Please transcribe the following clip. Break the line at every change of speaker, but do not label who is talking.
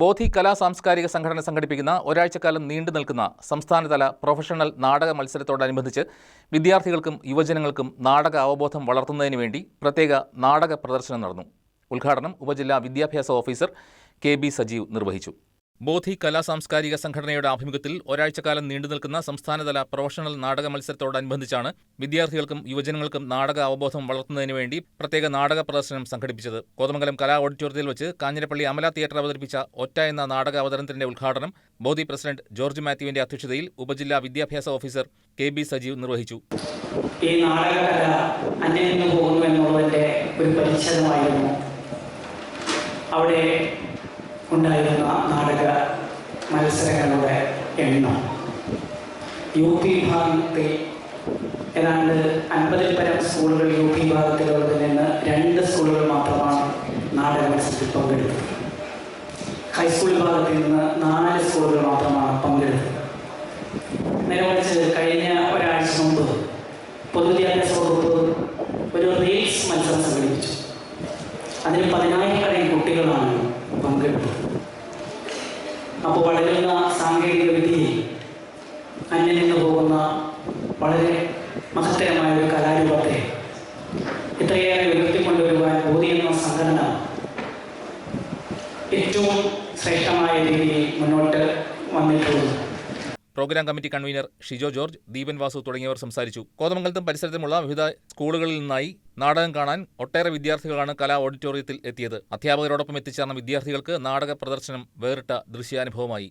ബോധി കലാ സാംസ്കാരിക സംഘടന സംഘടിപ്പിക്കുന്ന ഒരാഴ്ചക്കാലം നീണ്ടു നിൽക്കുന്ന സംസ്ഥാനതല പ്രൊഫഷണൽ നാടക മത്സരത്തോടനുബന്ധിച്ച് വിദ്യാർത്ഥികൾക്കും യുവജനങ്ങൾക്കും നാടക അവബോധം വളർത്തുന്നതിന് വേണ്ടി പ്രത്യേക നാടക പ്രദർശനം നടന്നു. ഉദ്ഘാടനം ഉപജില്ലാ വിദ്യാഭ്യാസ ഓഫീസർ കെ ബി സജീവ് നിർവഹിച്ചു. ബോധി കലാ സാംസ്കാരിക സംഘടനയുടെ ആഭിമുഖ്യത്തിൽ ഒരാഴ്ചക്കാലം നീണ്ടുനിൽക്കുന്ന സംസ്ഥാനതല പ്രൊഫഷണൽ നാടക മത്സരത്തോടനുബന്ധിച്ചാണ് വിദ്യാർത്ഥികൾക്കും യുവജനങ്ങൾക്കും നാടക അവബോധം വളർത്തുന്നതിന് വേണ്ടി പ്രത്യേക നാടക പ്രദർശനം സംഘടിപ്പിച്ചത്. കോതമംഗലം കലാ ഓഡിറ്റോറിയത്തിൽ വെച്ച് കാഞ്ഞിരപ്പള്ളി അമല തിയേറ്റർ അവതരിപ്പിച്ച ഒറ്റ എന്ന നാടക അവതരണത്തിന്റെ ഉദ്ഘാടനം ബോധി പ്രസിഡന്റ് ജോർജ് മാത്യുവിന്റെ അധ്യക്ഷതയിൽ ഉപജില്ലാ വിദ്യാഭ്യാസ ഓഫീസർ കെ ബി സജീവ് നിർവഹിച്ചു.
ഈ നാടകകല അന്യം ഒരു അവിടെ ഉണ്ടായിരുന്ന നാടക മത്സരങ്ങളുടെ എണ്ണം. യു പി വിഭാഗത്തിൽ ഏതാണ്ട് അൻപതിൽ പരം സ്കൂളുകൾ യു പി വിഭാഗത്തിലുള്ളതിൽ നിന്ന് രണ്ട് സ്കൂളുകൾ മാത്രമാണ് നാടക മത്സരത്തിൽ പങ്കെടുത്തത്. ഹൈസ്കൂൾ വിഭാഗത്തിൽ നിന്ന് നാല് സ്കൂളുകൾ മാത്രമാണ് പങ്കെടുത്തത്. നേരെ മറിച്ച് കഴിഞ്ഞ ഒരാഴ്ച മുമ്പ് പൊതുവിദ്യാഭ്യാസ വകുപ്പ് ഒരു റീൽസ് മത്സരം സംഘടിപ്പിച്ചു. അതിന് പതിനായിരക്കണക്കിന് കുട്ടികളാണ് പങ്കെടുത്തത് അപ്പോൾ വളരുന്ന സാങ്കേതിക വിദ്യയിൽ അന്യം നിന്ന് പോകുന്ന വളരെ മഹത്തരമായ ഒരു കലാരൂപത്തെ ഇത്രയേറെ ഉയർത്തിക്കൊണ്ടുവരുവാൻ ബോധി എന്ന സംഘടന ഏറ്റവും ശ്രേഷ്ഠമായ രീതിയിൽ മുന്നോട്ട് വന്നിട്ടുള്ളത്.
Programme committee convener Shijo George Deepan Vasu തുടങ്ങിയവർ സംസാരിച്ചു. കോതമംഗലത്തും പരിസരത്തുമുള്ള വിവിധ സ്കൂളുകളിൽ നിന്നായി നാടകം കാണാൻ ഒട്ടേറെ വിദ്യാർത്ഥികളാണ് കലാ ഓഡിറ്റോറിയത്തിൽ എത്തിയത്. അധ്യാപകരോടൊപ്പം എത്തിച്ചേർന്ന വിദ്യാർത്ഥികൾക്ക് നാടക പ്രദർശനം വേറിട്ട ദൃശ്യാനുഭവമായി.